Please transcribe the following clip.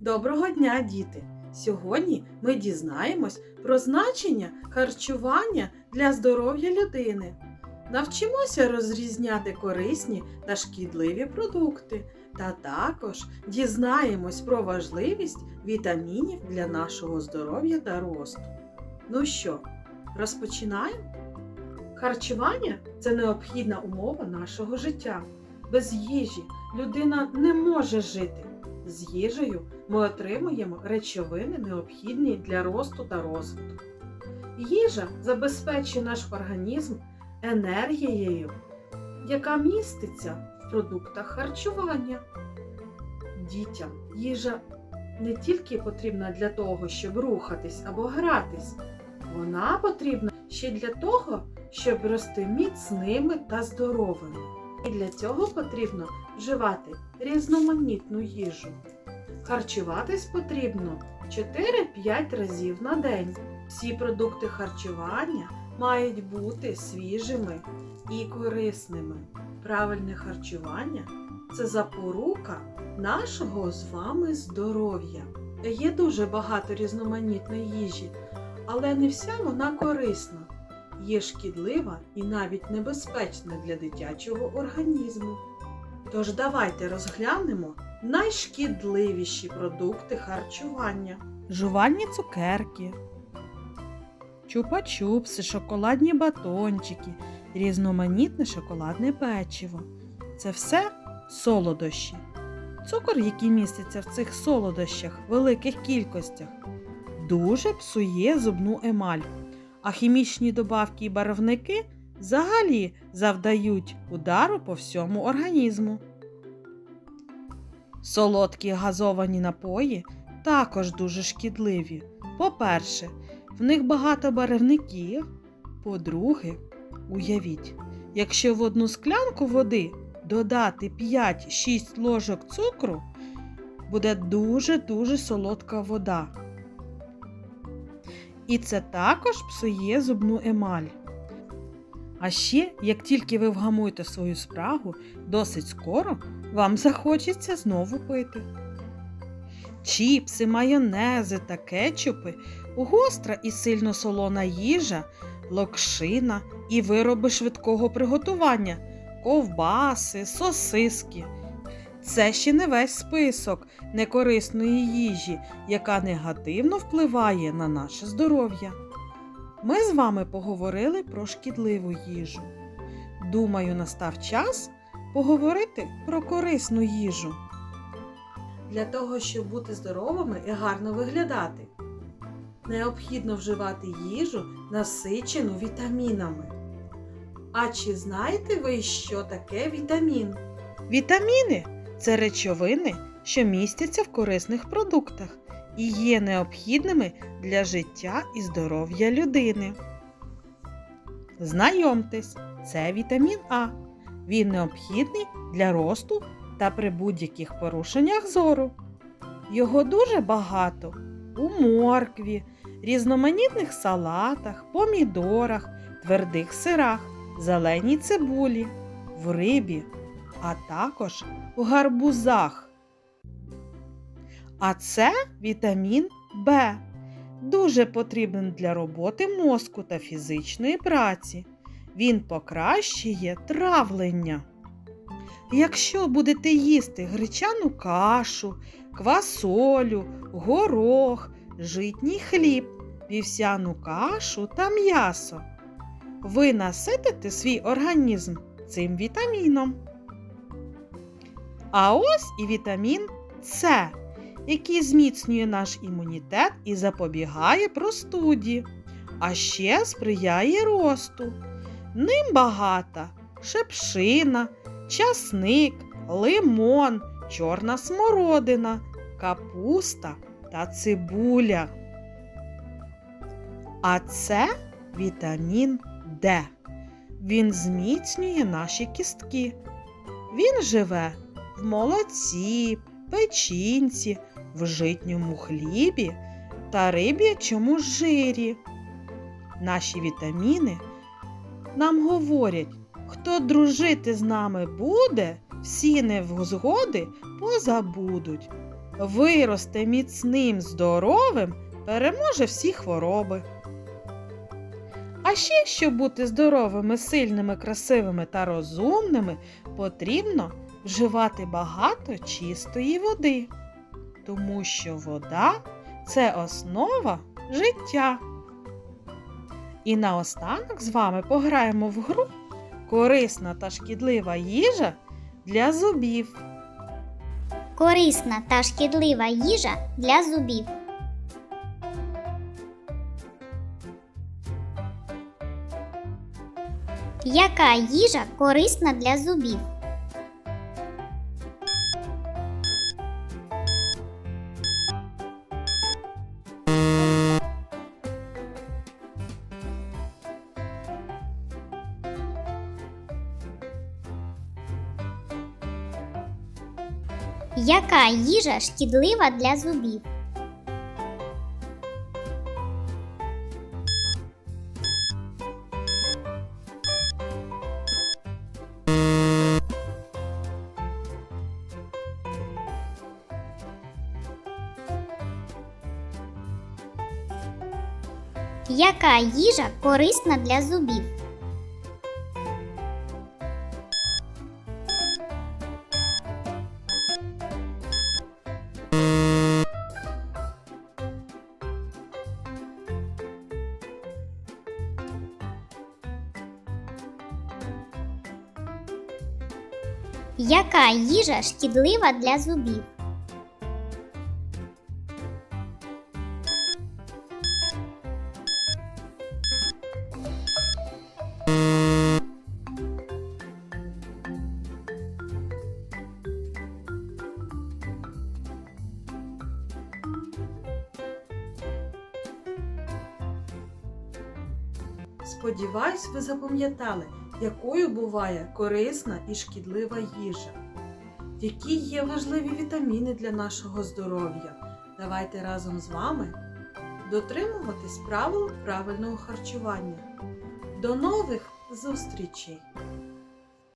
Доброго дня, діти! Сьогодні ми дізнаємось про значення харчування для здоров'я людини. Навчимося розрізняти корисні та шкідливі продукти, та також дізнаємось про важливість вітамінів для нашого здоров'я та росту. Ну що, розпочинаємо? Харчування це необхідна умова нашого життя. Без їжі людина не може жити. З їжею ми отримуємо речовини, необхідні для росту та розвитку. Їжа забезпечує наш організм енергією, яка міститься в продуктах харчування. Дітям їжа не тільки потрібна для того, щоб рухатись або гратись, вона потрібна ще для того, щоб рости міцними та здоровими. І для цього потрібно вживати різноманітну їжу. Харчуватись потрібно 4-5 разів на день. Всі продукти харчування мають бути свіжими і корисними. Правильне харчування це запорука нашого з вами здоров'я. Є дуже багато різноманітної їжі, але не вся вона корисна. Є шкідлива і навіть небезпечна для дитячого організму. Тож давайте розглянемо найшкідливіші продукти харчування. Жувальні цукерки, чупа-чупси, шоколадні батончики, різноманітне шоколадне печиво. Це все солодощі. Цукор, який міститься в цих солодощах в великих кількостях, дуже псує зубну емаль, а хімічні добавки і барвники взагалі завдають удару по всьому організму. Солодкі газовані напої також дуже шкідливі. По-перше, в них багато барвників. По-друге, уявіть, якщо в одну склянку води додати 5-6 ложок цукру, буде дуже-дуже солодка вода. І це також псує зубну емаль. А ще, як тільки ви вгамуєте свою спрагу, досить скоро вам захочеться знову пити. Чіпси, майонези та кетчупи, гостра і сильно солона їжа, локшина і вироби швидкого приготування, ковбаси, сосиски. Це ще не весь список некорисної їжі, яка негативно впливає на наше здоров'я. Ми з вами поговорили про шкідливу їжу. Думаю, настав час поговорити про корисну їжу. Для того, щоб бути здоровими і гарно виглядати, необхідно вживати їжу, насичену вітамінами. А чи знаєте ви, що таке вітамін? Вітаміни це речовини, що містяться в корисних продуктах і є необхідними для життя і здоров'я людини. Знайомтесь, це вітамін А. Він необхідний для росту та при будь-яких порушеннях зору. Його дуже багато у моркві, різноманітних салатах, помідорах, твердих сирах, зеленій цибулі, в рибі, а також у гарбузах. А це вітамін В. Дуже потрібен для роботи мозку та фізичної праці. Він покращує травлення. Якщо будете їсти гречану кашу, квасолю, горох, житній хліб, вівсяну кашу та м'ясо, ви наситите свій організм цим вітаміном. А ось і вітамін С, який зміцнює наш імунітет і запобігає простуді, а ще сприяє росту. Ним багата шепшина, часник, лимон, чорна смородина, капуста та цибуля. А це вітамін Д. Він зміцнює наші кістки. Він живе в молоці, печінці, в житньому хлібі та риб'ячому жирі. Наші вітаміни нам говорять, хто дружити з нами буде, всі невзгоди позабудуть. виросте міцним, здоровим, переможе всі хвороби. А ще, щоб бути здоровими, сильними, красивими та розумними, потрібно вживати багато чистої води, тому що вода це основа життя. І наостанок з вами пограємо в гру корисна та шкідлива їжа для зубів. Корисна та шкідлива їжа для зубів. Яка їжа корисна для зубів? Яка їжа шкідлива для зубів? Яка їжа корисна для зубів? Яка їжа шкідлива для зубів? Сподіваюсь, ви запам'ятали, якою буває корисна і шкідлива їжа, які є важливі вітаміни для нашого здоров'я. Давайте разом з вами дотримуватись правил правильного харчування. До нових зустрічей!